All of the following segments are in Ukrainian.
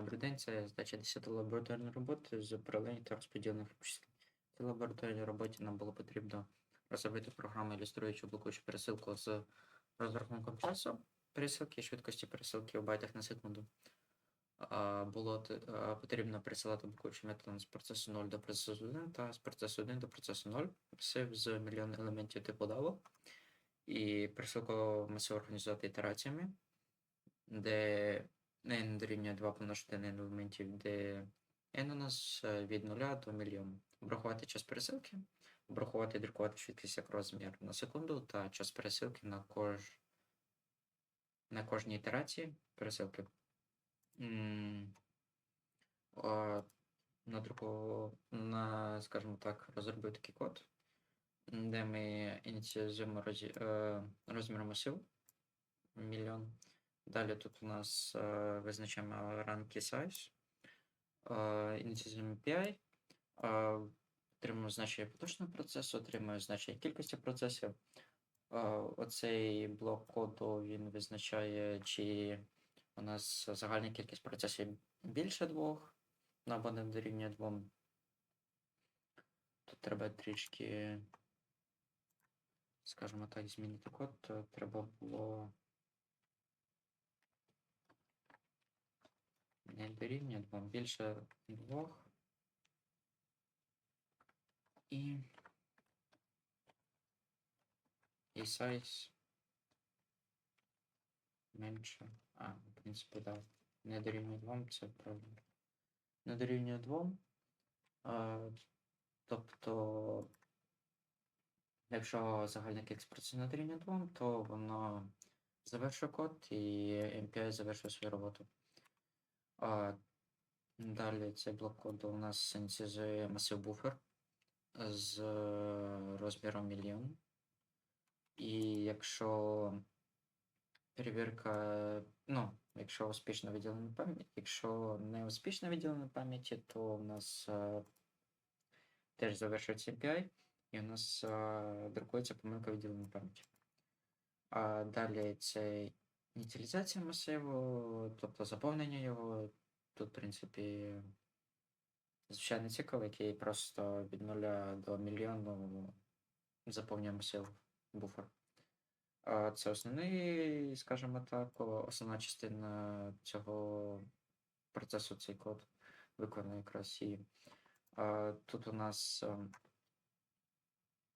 Добрий день, це здача 10 лабораторної роботи з паралельних та розподілених обчислень. В цій лабораторній роботі нам було потрібно розробити програму, ілюструючу блокуючу пересилку з розрахунком часу пересилки швидкості пересилки у байтах на секунду. Було потрібно пересилати блокуючим методом з процесу 0 до процесу 1 та з процесу 1 до процесу 0 масив з мільйон елементів типу DAO. І пересилку масив організувати ітераціями, де n дорівнює 2 помножити на n елементів, де n у нас е, від 0 до мільйону. Обрахувати час пересилки, обрахувати і друкувати швидкість як розмір на секунду та час пересилки на, кож... на кожній ітерації пересилки. М, а, Надруку... на, скажімо так, розробив такий код, де ми ініціалізуємо розі... е, розмір масиву мільйон. Далі тут у нас е, визначаємо key size, е, API, е, отримуємо значення поточного процесу, отримуємо значення кількості процесів. Оцей блок коду він визначає, чи у нас загальна кількість процесів більше двох, або не дорівнює двом. Тут треба трішки, скажімо так, змінити код. Треба було. Не дорівнює двом, більше двох. І. І size менше. А, в принципі, да. Не дорівнює двом, це правильно. Не дорівнює двом. А, тобто, якщо загальна кількість процесів не дорівнює двом, то воно завершує код і MPI завершує свою роботу. А, далі цей блок коду у нас синтезує масив буфер з е, розміром мільйон. І якщо перевірка, ну, якщо успішно виділена пам'ять, якщо не успішно виділена пам'яті, то у нас е, теж завершується API, і у нас е, друкується помилка виділеної пам'яті. А далі це ініціалізація масиву, тобто заповнення його. Тут, в принципі, звичайний цикл, який просто від нуля до мільйону заповнює масив буфер. А Це основний, скажімо так, основна частина цього процесу, цей код виконує якраз і тут у нас ем,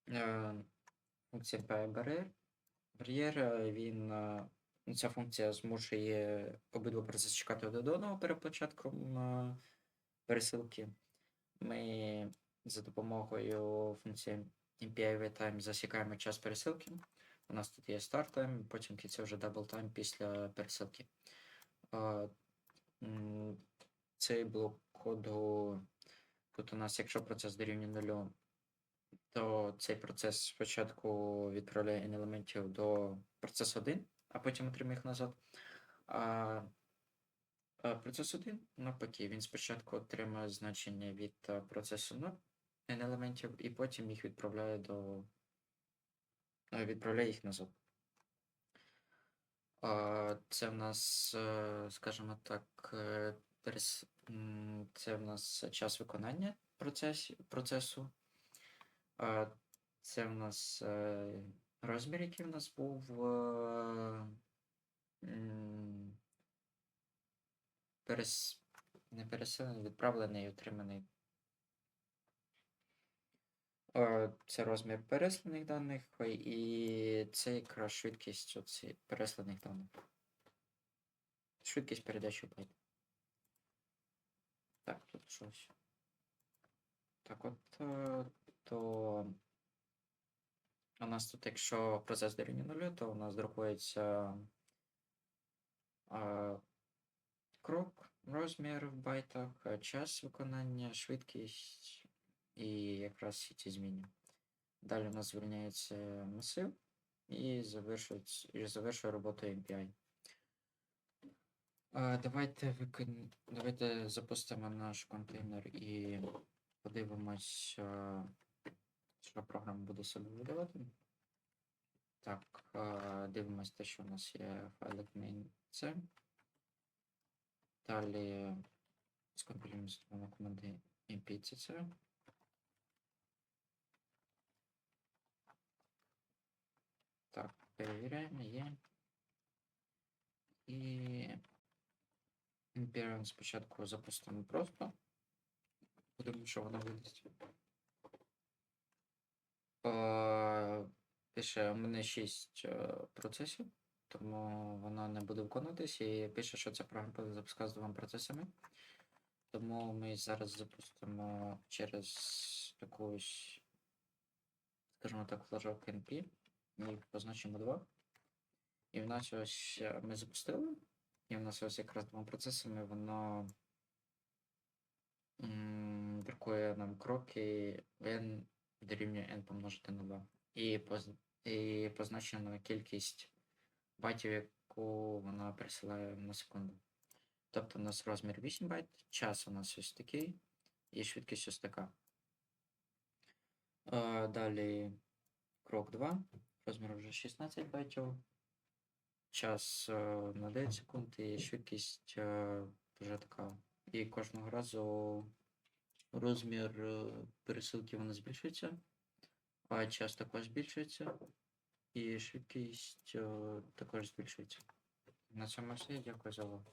е, функція PI бар'єр. Він е, ця функція змушує обидва процеси чекати один одного перед початком е, пересилки. Ми за допомогою функції MPI time засікаємо час пересилки. У нас тут є start time, потім в кінці вже double time після пересилки. Цей блок коду. Тут у нас, якщо процес дорівнює нулю, то цей процес спочатку відправляє елементів до процесу 1, а потім отримує їх назад. А, процес 1, навпаки, він спочатку отримує значення від процесу 0 n елементів, і потім їх відправляє до е, відправляє їх назад. Це в нас, е, скажімо так, е, це в нас час виконання процесу. Це в нас е, розмір, який в нас був е, перес... не переселений, відправлений і отриманий. Е, Це розмір пересланих даних, е, і це якраз швидкість оці пересланих даних. Швидкість передачі байт. Так, тут щось. Так, от е, то у нас тут, якщо процес дорівнює нулю, то у нас друкується е, крок, розмір в байтах, час виконання, швидкість і якраз ці зміни. Далі у нас звільняється масив і завершується, і завершує роботу API. А, давайте викон... давайте запустимо наш контейнер і подивимось, а, що програма буде себе видавати. Так, а, дивимось те, що у нас є файлик main.c. Далі Скомпілюємо допомогою команди impcc. Так, перевіряємо, є. І Imperium спочатку запустимо просто. Подивимо, що вона видасть. Е, Пише, у мене 6 процесів, тому вона не буде виконуватись і пише, що ця програма буде запускати з двома процесами. Тому ми зараз запустимо через якусь, скажімо так, флажок NP і позначимо 2. І в нас ось е, ми запустили, і в нас ось якраз двома процесами воно друкує нам кроки n дорівнює n помножити на 2. І, поз... і позначено кількість байтів, яку вона присилає на секунду. Тобто у нас розмір 8 байт, час у нас ось такий, і швидкість ось така. Е, Далі крок 2, розмір вже 16 байтів, час е, на 9 секунд і швидкість е, вже така. І кожного разу розмір е, пересилки вона збільшується, а час також збільшується, і швидкість е, також збільшується. На цьому все. Дякую за увагу.